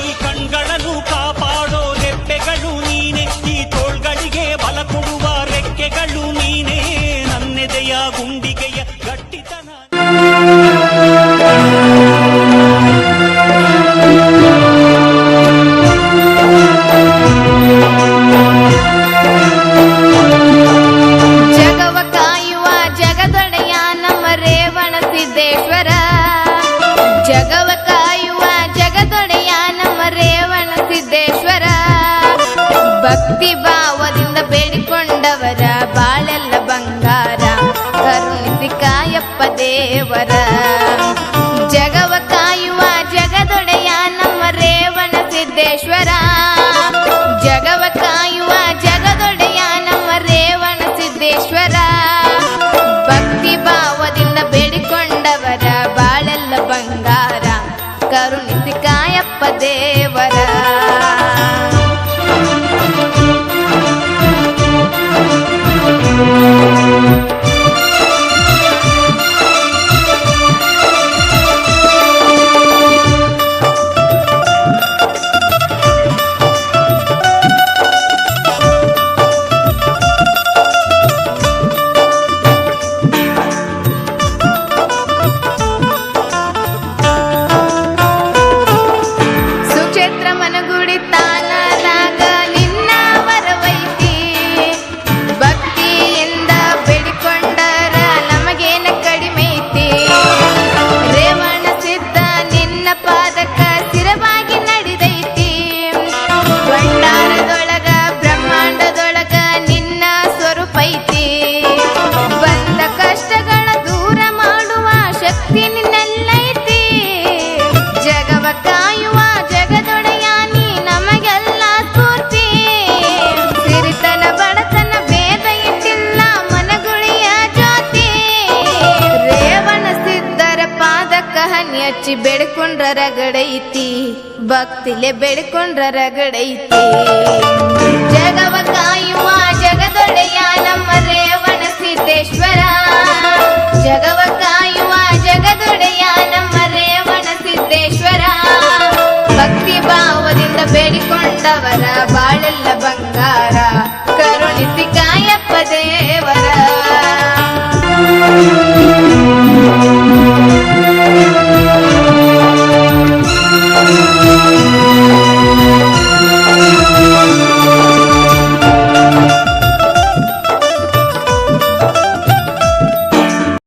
ಈ ಕಣ್ಗಳನ್ನು ಕಾಪಾಡೋ ರೆಪ್ಪೆಗಳು ನೀನೆ. ಈ ತೋಳ್ಗಳಿಗೆ ಬಲ ಕೊಡುವ ರೆಕ್ಕೆಗಳು ನೀನೆ. ನನ್ನೆದೆಯ ಗುಂಡಿಗೆಯ ಗಟ್ಟಿತನ. ಜಗವ ಕಾಯುವ ಜಗದೊಡೆಯ ನಮ್ಮ ರೇವಣ ಸಿದ್ದೇಶ್ವರ. ಜಗವ ಭಕ್ತಿ ಭಾವದಿಂದ ಬೇಡಿಕೊಂಡವರ ಬಾಳೆಲ್ಲ ಬಂಗಾರ. ಕರುಣಿಸಿ ಕಾಯಪ್ಪ ದೇವರ. ಜಗವ ಕಾಯುವ ಜಗದೊಡೆಯ ನಮ್ಮ ರೇವಣ ಸಿದ್ದೇಶ್ವರ. ಜಗವ ಕಾಯುವ ಜಗದೊಡೆಯ ನಮ್ಮ ರೇವಣ ಸಿದ್ದೇಶ್ವರ. ಭಕ್ತಿ ಭಾವದಿಂದ ಬೇಡಿಕೊಂಡವರ ಬಾಳೆಲ್ಲ ಬಂಗಾರ. ಕರುಣಿಸಿ ಕಾಯಪ್ಪ ದೇವರ. ಹಚ್ಚಿ ಬೆಡ್ಕೊಂಡ್ರ ರಗಡೈತಿ ಭಕ್ತಿಲೆ ಬೆಡ್ಕೊಂಡ್ರ ರಗಡೈತಿ ಜಗವ ಕಾಯುವ ಜಗದೊಡೆಯ ನಮ್ಮ ರೇವಣ ಸಿದ್ದೇಶ್ವರ. ಜಗವ ಕಾಯುವ ಜಗದೊಡೆಯ ನಮ್ಮ ರೇವಣ ಸಿದ್ದೇಶ್ವರ. ಭಕ್ತಿ ಭಾವದಿಂದ ಬೇಡಿಕೊಂಡವರ ಬಾಳೆಲ್ಲ